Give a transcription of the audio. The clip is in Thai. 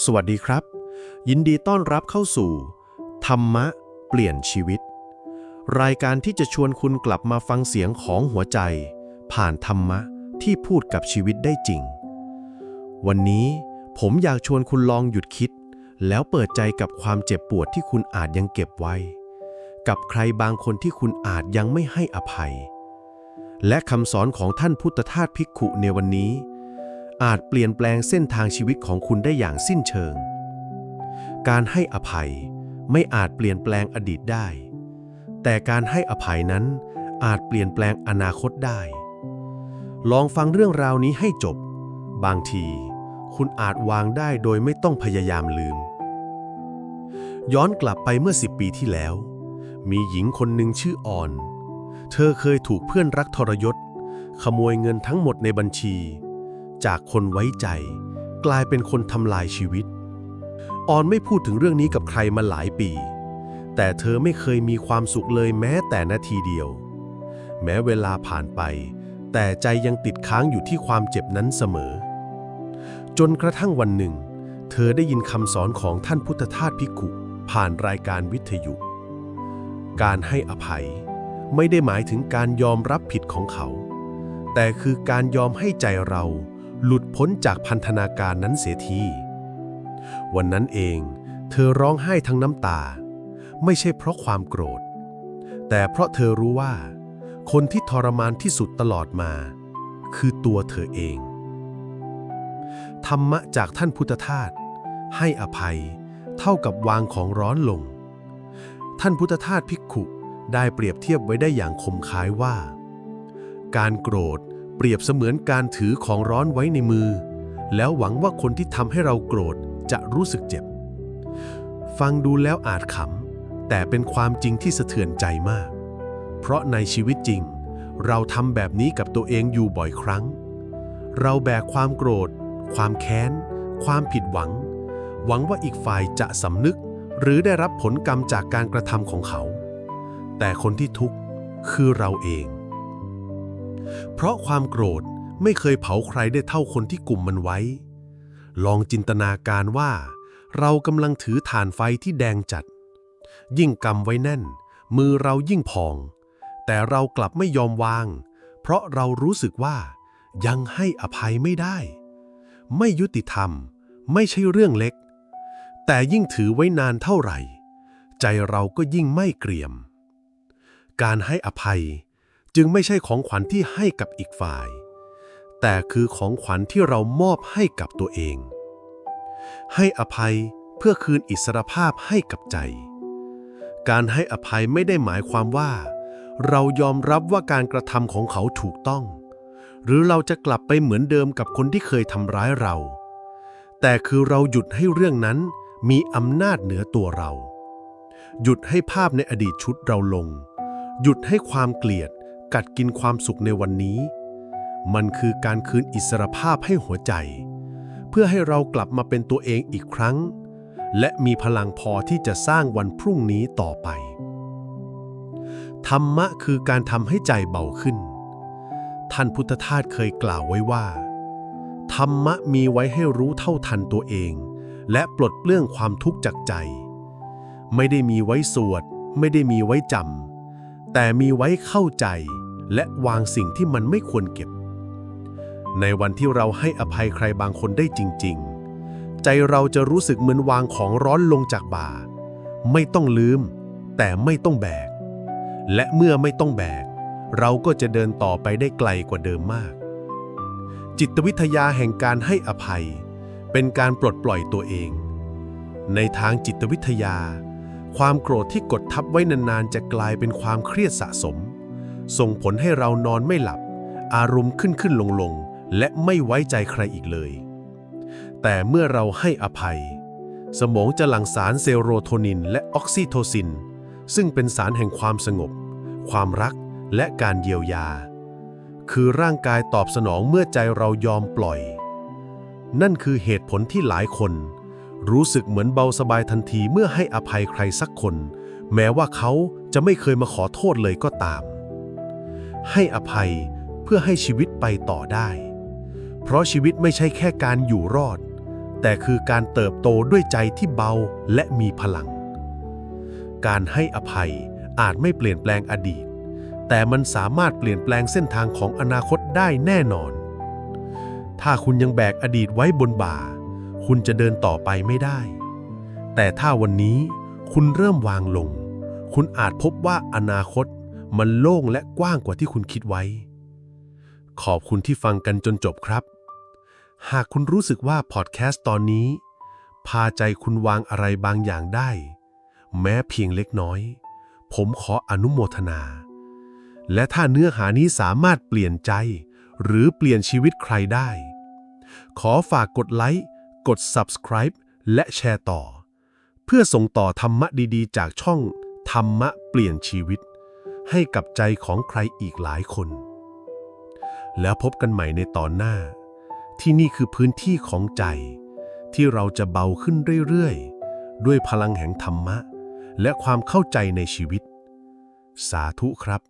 สวัสดีครับ ยินดีต้อนรับเข้าสู่ ธรรมะ เปลี่ยนชีวิต รายการที่จะชวนคุณกลับมาฟังเสียงของหัวใจ ผ่านธรรมะที่พูดกับชีวิตได้จริง วันนี้ผมอยากชวนคุณลองหยุดคิด แล้วเปิดใจกับความเจ็บปวดที่คุณอาจยังเก็บไว้ กับใครบางคนที่คุณอาจยังไม่ให้อภัย และคำสอนของท่านพุทธทาสภิกขุในวันนี้ อาจเปลี่ยนแปลงเส้นทางชีวิตของคุณได้อย่างสิ้นเชิง การให้อภัยไม่อาจเปลี่ยนแปลงอดีตได้ แต่การให้อภัยนั้นอาจเปลี่ยนแปลงอนาคตได้ ลองฟังเรื่องราวนี้ให้จบ บางที คุณอาจวางได้โดยไม่ต้องพยายามลืม ย้อนกลับไปเมื่อสิบปีที่แล้ว มีหญิงคนหนึ่งชื่ออ่อน เธอเคยถูกเพื่อนรักทรยศ ขโมยเงินทั้งหมดในบัญชี จากคนไว้ใจ กลายเป็นคนทำลายชีวิต ออนไม่พูดถึงเรื่องนี้กับใครมาหลายปี แต่เธอไม่เคยมีความสุขเลยแม้แต่นาทีเดียว แม้เวลาผ่านไป แต่ใจยังติดค้างอยู่ที่ความเจ็บนั้นเสมอ จนกระทั่งวันหนึ่ง เธอได้ยินคำสอนของท่านพุทธทาสภิกุผ่านรายการวิทยุ การให้อภัยไม่ได้หมายถึงการยอมรับผิดของเขา แต่คือการยอมให้ใจเรา หลุดพ้นจากพันธนาการนั้นเสียที วันนั้นเองเธอร้องไห้ทั้งน้ำตา ไม่ใช่เพราะความโกรธ แต่เพราะเธอรู้ว่า คนที่ทรมานที่สุดตลอดมา คือตัวเธอเอง ธรรมะจากท่านพุทธทาสให้อภัยเท่ากับวางของร้อนลง ท่านพุทธทาสภิกขุได้เปรียบเทียบไว้ได้อย่างคมคายว่า การโกรธ เปรียบเสมือนการถือของร้อนไว้ในมือ แล้วหวังว่าคนที่ทำให้เราโกรธจะรู้สึกเจ็บ ฟังดูแล้วอาจขำ แต่เป็นความจริงที่สะเทือนใจมาก เพราะในชีวิตจริง เราทำแบบนี้กับตัวเองอยู่บ่อยครั้ง เราแบกความโกรธ ความแค้น ความผิดหวัง หวังว่าอีกฝ่ายจะสำนึก หรือได้รับผลกรรมจากการกระทำของเขา แต่คนที่ทุกข์คือเราเอง เพราะความโกรธไม่เคยเผาใครได้เท่าคนที่กลุ่มมันไว้ ลองจินตนาการว่า เรากำลังถือถ่านไฟที่แดงจัด ยิ่งกำไว้แน่น มือเรายิ่งพอง แต่เรากลับไม่ยอมวาง เพราะเรารู้สึกว่า ยังให้อภัยไม่ได้ ไม่ยุติธรรม ไม่ใช่เรื่องเล็ก แต่ยิ่งถือไว้นานเท่าไหร่ ใจเราก็ยิ่งไม่เกรียม การให้อภัย จึงไม่ใช่ของขวัญที่ให้กับอีกฝ่าย แต่คือของขวัญที่เรามอบให้กับตัวเอง ให้อภัยเพื่อคืนอิสรภาพให้กับใจ การให้อภัยไม่ได้หมายความว่า เรายอมรับว่าการกระทำของเขาถูกต้อง หรือเราจะกลับไปเหมือนเดิมกับคนที่เคยทำร้ายเรา แต่คือเราหยุดให้เรื่องนั้นมีอำนาจเหนือตัวเรา หยุดให้ภาพในอดีตชุดเราลง หยุดให้ความเกลียด กัดกินความสุขในวันนี้ มันคือการคืนอิสรภาพให้หัวใจ เพื่อให้เรากลับมาเป็นตัวเองอีกครั้ง และมีพลังพอที่จะสร้างวันพรุ่งนี้ต่อไป ธรรมะคือการทำให้ใจเบาขึ้น ท่านพุทธทาสเคยกล่าวไว้ว่า ธรรมะมีไว้ให้รู้เท่าทันตัวเอง และปลดเปลื้องความทุกข์จากใจ ไม่ได้มีไว้สวด ไม่ได้มีไว้จำแต่มีไว้เข้าใจ และวางสิ่งที่มันไม่ควรเก็บ ในวันที่เราให้อภัยใครบางคนได้จริง ๆ ใจเราจะรู้สึกเหมือนวางของร้อนลงจากบ่า ไม่ต้องลืม แต่ไม่ต้องแบก และเมื่อไม่ต้องแบก เราก็จะเดินต่อไปได้ไกลกว่าเดิมมาก จิตวิทยาแห่งการให้อภัย เป็นการปลดปล่อยตัวเอง ในทางจิตวิทยา ความโกรธที่กดทับไว้นานๆ จะกลายเป็นความเครียดสะสม ส่งผลให้เรานอนไม่หลับ อารมณ์ขึ้นขึ้นลงลงและไม่ไว้ใจใครอีกเลย แต่เมื่อเราให้อภัย สมองจะหลั่งสารเซโรโทนินและออกซิโทซิน ซึ่งเป็นสารแห่งความสงบ ความรักและการเยียวยา คือร่างกายตอบสนองเมื่อใจเรายอมปล่อย นั่นคือเหตุผลที่หลายคน รู้สึกเหมือนเบาสบายทันทีเมื่อให้อภัยใครสักคน แม้ว่าเขาจะไม่เคยมาขอโทษเลยก็ตาม ให้อภัยเพื่อให้ชีวิตไปต่อได้ เพราะชีวิตไม่ใช่แค่การอยู่รอด แต่คือการเติบโตด้วยใจที่เบาและมีพลัง การให้อภัยอาจไม่เปลี่ยนแปลงอดีต แต่มันสามารถเปลี่ยนแปลงเส้นทางของอนาคตได้แน่นอน ถ้าคุณยังแบกอดีตไว้บนบ่า คุณจะเดินต่อไปไม่ได้ แต่ถ้าวันนี้คุณเริ่มวางลง คุณอาจพบว่าอนาคต มันโล่งและกว้างกว่าที่คุณคิดไว้ ขอบคุณที่ฟังกันจนจบครับ หากคุณรู้สึกว่าพอดแคสต์ตอนนี้ พาใจคุณวางอะไรบางอย่างได้ แม้เพียงเล็กน้อย ผมขออนุโมทนา และถ้าเนื้อหานี้สามารถเปลี่ยนใจ หรือเปลี่ยนชีวิตใครได้ ขอฝากกดไลค์กด Subscribe และแชร์ต่อ เพื่อส่งต่อธรรมะดีๆ จากช่องธรรมะเปลี่ยนชีวิต ให้กับใจของใครอีกหลายคน แล้วพบกันใหม่ในตอนหน้า ที่นี่คือพื้นที่ของใจ ที่เราจะเบาขึ้นเรื่อยๆ ด้วยพลังแห่งธรรมะ และความเข้าใจในชีวิต สาธุครับ